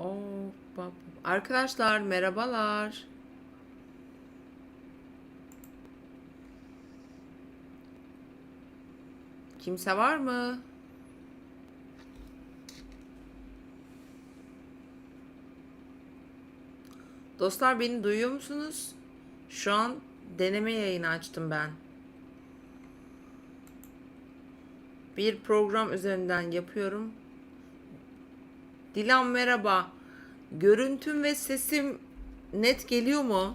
Hoppa. Arkadaşlar merhabalar. Kimse var mı? Dostlar beni duyuyor musunuz? Şu an deneme yayını açtım ben. Bir program üzerinden yapıyorum. Dilan merhaba. Görüntüm ve sesim net geliyor mu?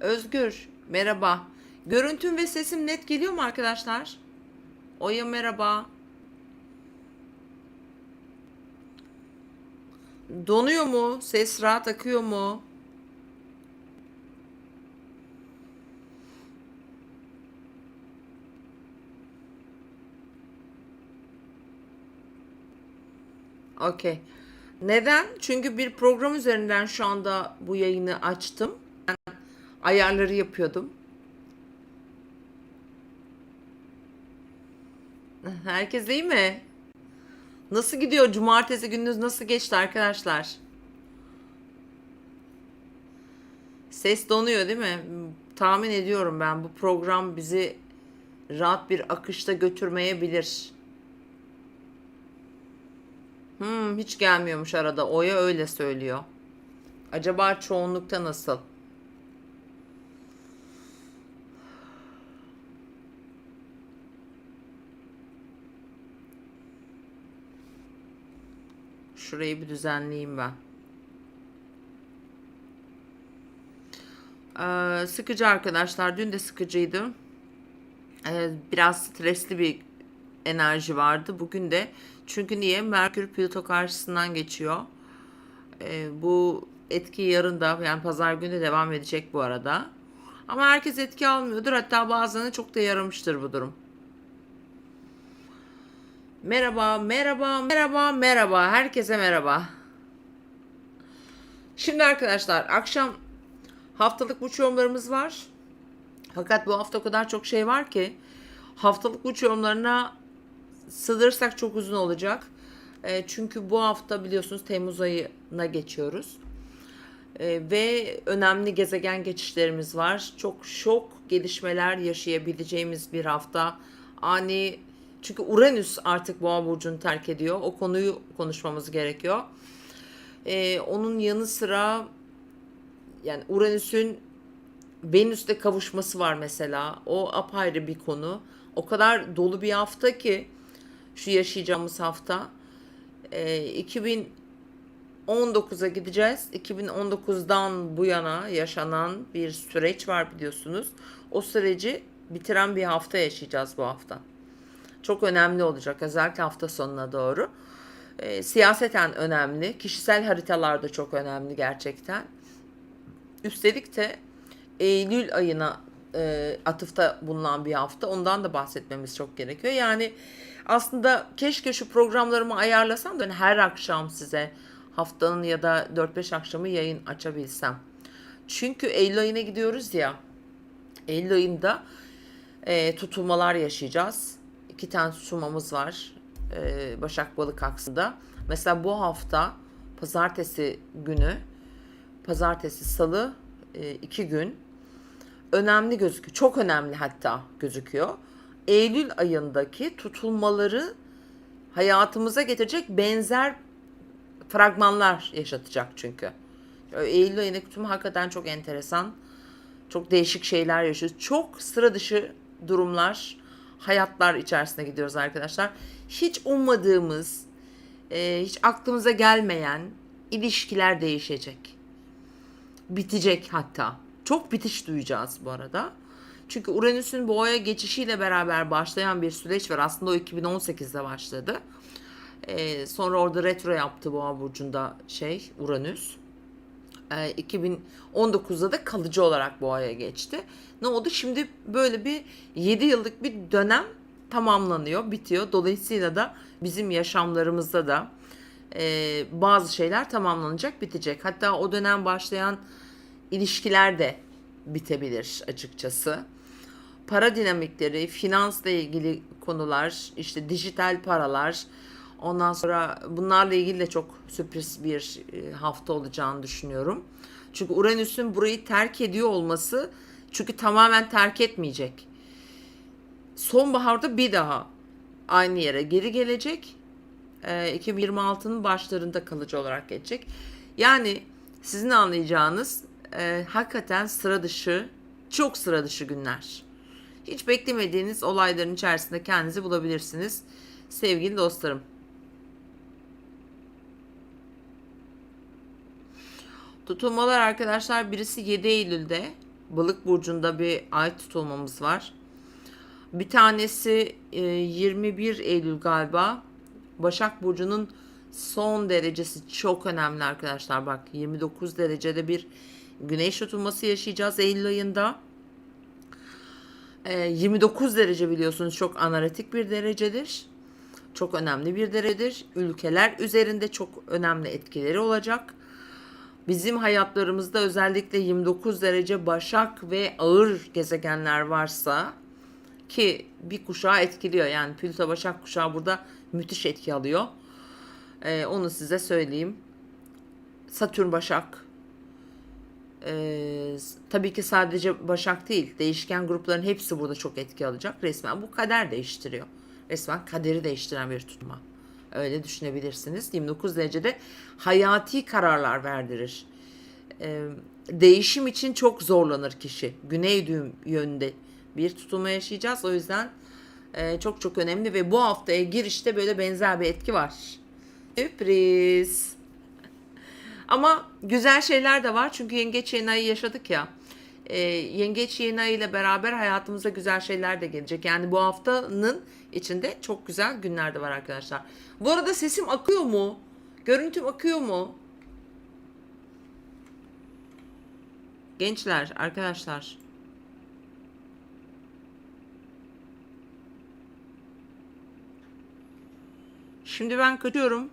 Özgür merhaba. Görüntüm ve sesim net geliyor mu arkadaşlar? Oya merhaba. Donuyor mu? Ses rahat akıyor mu? Okey. Neden? Çünkü bir program üzerinden şu anda bu yayını açtım. Ben ayarları yapıyordum. Herkes iyi mi? Nasıl gidiyor? Cumartesi gününüz nasıl geçti arkadaşlar? Ses donuyor değil mi? Tahmin ediyorum ben bu program bizi rahat bir akışta götürmeyebilir. Hmm, hiç gelmiyormuş arada. Oya öyle söylüyor. Acaba çoğunlukta nasıl? Şurayı bir düzenleyeyim ben. Ee, sıkıcı arkadaşlar. Dün de sıkıcıydı. Ee, biraz stresli bir enerji vardı. Bugün de çünkü niye? Merkür Plüto karşısından geçiyor. Ee, bu etki yarın da yani pazar günü de devam edecek bu arada. Ama herkes etki almıyordur. Hatta bazılarına çok da yaramıştır bu durum. Merhaba, merhaba, merhaba, merhaba. Herkese merhaba. Şimdi arkadaşlar akşam haftalık burç yorumlarımız var. Fakat bu hafta o kadar çok şey var ki haftalık burç yorumlarına sığdırırsak çok uzun olacak. E, çünkü bu hafta biliyorsunuz Temmuz ayına geçiyoruz. E, ve önemli gezegen geçişlerimiz var. Çok şok gelişmeler yaşayabileceğimiz bir hafta. Ani çünkü Uranüs artık Boğa burcunu terk ediyor. O konuyu konuşmamız gerekiyor. E, onun yanı sıra yani Uranüs'ün Venüs'te kavuşması var mesela. O apayrı bir konu. O kadar dolu bir hafta ki şu yaşayacağımız hafta. Ee, 2019'a gideceğiz. 2019'dan bu yana yaşanan bir süreç var biliyorsunuz. O süreci bitiren bir hafta yaşayacağız bu hafta. Çok önemli olacak özellikle hafta sonuna doğru. Ee, siyaseten önemli. Kişisel haritalarda çok önemli gerçekten. Üstelik de Eylül ayına e, atıfta bulunan bir hafta. Ondan da bahsetmemiz çok gerekiyor. Yani aslında keşke şu programlarımı ayarlasam da hani her akşam size haftanın ya da 4-5 akşamı yayın açabilsem. Çünkü Eylül ayına gidiyoruz ya. Eylül ayında e, tutulmalar yaşayacağız. İki tane tutulmamız var. E, Başak Balık aksında. Mesela bu hafta pazartesi günü pazartesi salı e, iki gün önemli gözüküyor. Çok önemli hatta gözüküyor. Eylül ayındaki tutulmaları hayatımıza getirecek benzer fragmanlar yaşatacak çünkü. Eylül ayındaki tutulma hakikaten çok enteresan. Çok değişik şeyler yaşıyoruz. Çok sıra dışı durumlar, hayatlar içerisine gidiyoruz arkadaşlar. Hiç ummadığımız, e, hiç aklımıza gelmeyen ilişkiler değişecek. Bitecek hatta. Çok bitiş duyacağız bu arada. Çünkü Uranüs'ün boğaya geçişiyle beraber başlayan bir süreç var. Aslında o 2018'de başladı. Ee, sonra orada retro yaptı boğa burcunda şey Uranüs. Ee, 2019'da da kalıcı olarak boğaya geçti. Ne oldu? Şimdi böyle bir 7 yıllık bir dönem tamamlanıyor, bitiyor. Dolayısıyla da bizim yaşamlarımızda da e, bazı şeyler tamamlanacak, bitecek. Hatta o dönem başlayan ilişkiler de bitebilir açıkçası. Para dinamikleri, finansla ilgili konular, işte dijital paralar, ondan sonra bunlarla ilgili de çok sürpriz bir e, hafta olacağını düşünüyorum. Çünkü Uranüs'ün burayı terk ediyor olması çünkü tamamen terk etmeyecek. Sonbaharda bir daha aynı yere geri gelecek. E, 2026'nın başlarında kalıcı olarak gelecek. Yani sizin anlayacağınız e, hakikaten sıra dışı, çok sıra dışı günler. Hiç beklemediğiniz olayların içerisinde kendinizi bulabilirsiniz. Sevgili dostlarım. Tutulmalar arkadaşlar birisi 7 Eylül'de Balık burcunda bir ay tutulmamız var. Bir tanesi e, 21 Eylül galiba. Başak burcunun son derecesi çok önemli arkadaşlar. Bak 29 derecede bir güneş tutulması yaşayacağız Eylül ayında. E, 29 derece biliyorsunuz çok analitik bir derecedir. Çok önemli bir derecedir. Ülkeler üzerinde çok önemli etkileri olacak. Bizim hayatlarımızda özellikle 29 derece başak ve ağır gezegenler varsa ki bir kuşağı etkiliyor. Yani Plüto Başak kuşağı burada müthiş etki alıyor. Ee, onu size söyleyeyim. Satürn Başak. Ee, tabii ki sadece Başak değil. Değişken grupların hepsi burada çok etki alacak. Resmen bu kader değiştiriyor. Resmen kaderi değiştiren bir tutma. Öyle düşünebilirsiniz. 29 derecede hayati kararlar verdirir. Ee, değişim için çok zorlanır kişi. Güney düğüm yönünde bir tutulma yaşayacağız. O yüzden e, çok çok önemli ve bu haftaya girişte böyle benzer bir etki var. Sürpriz. Ama güzel şeyler de var çünkü yengeç yeni ayı yaşadık ya. E, yengeç yeni ayı ile beraber hayatımıza güzel şeyler de gelecek. Yani bu haftanın içinde çok güzel günler de var arkadaşlar. Bu arada sesim akıyor mu? Görüntüm akıyor mu? Gençler, arkadaşlar. Şimdi ben kaçıyorum.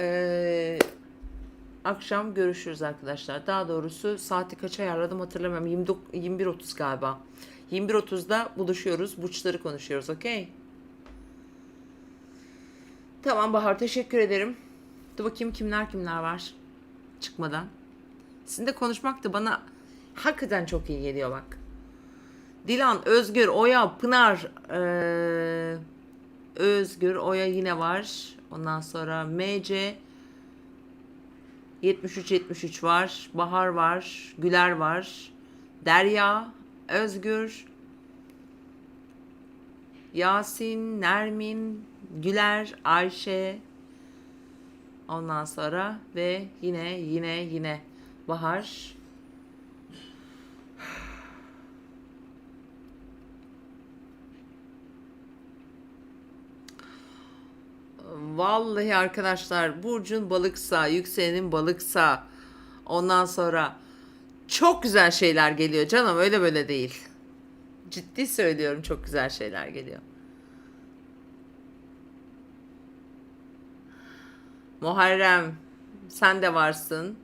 Ee, akşam görüşürüz arkadaşlar. Daha doğrusu saati kaç ayarladım hatırlamıyorum. 29 21.30 galiba. 21.30'da buluşuyoruz. Burçları konuşuyoruz. Okey? Tamam Bahar teşekkür ederim. Dur bakayım kimler kimler var. Çıkmadan. Sizinle konuşmak da bana hakikaten çok iyi geliyor bak. Dilan, Özgür, Oya, Pınar, ee, Özgür, Oya yine var. Ondan sonra MC 73 73 var. Bahar var. Güler var. Derya, Özgür, Yasin, Nermin, Güler, Ayşe. Ondan sonra ve yine yine yine Bahar. Vallahi arkadaşlar Burcun balıksa, yükselenin balıksa ondan sonra çok güzel şeyler geliyor canım öyle böyle değil. Ciddi söylüyorum çok güzel şeyler geliyor. Muharrem sen de varsın.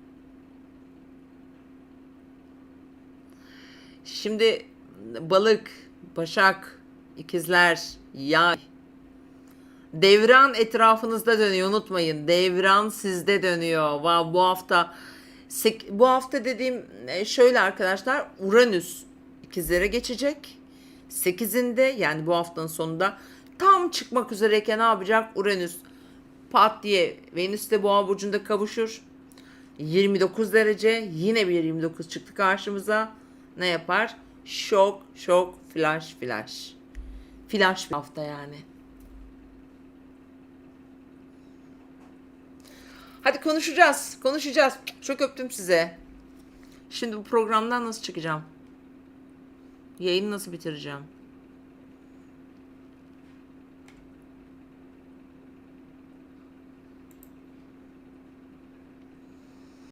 Şimdi balık, başak, ikizler, yay. Devran etrafınızda dönüyor unutmayın. Devran sizde dönüyor. Va- Bu hafta bu hafta dediğim e, şöyle arkadaşlar Uranüs ikizlere geçecek. 8'inde yani bu haftanın sonunda tam çıkmak üzereyken ne yapacak? Uranüs pat diye Venüs de boğa burcunda kavuşur. 29 derece yine bir 29 çıktı karşımıza. Ne yapar? Şok şok flash flash. Flash bir hafta yani. Hadi konuşacağız. Konuşacağız. Çok öptüm size. Şimdi bu programdan nasıl çıkacağım? Yayını nasıl bitireceğim?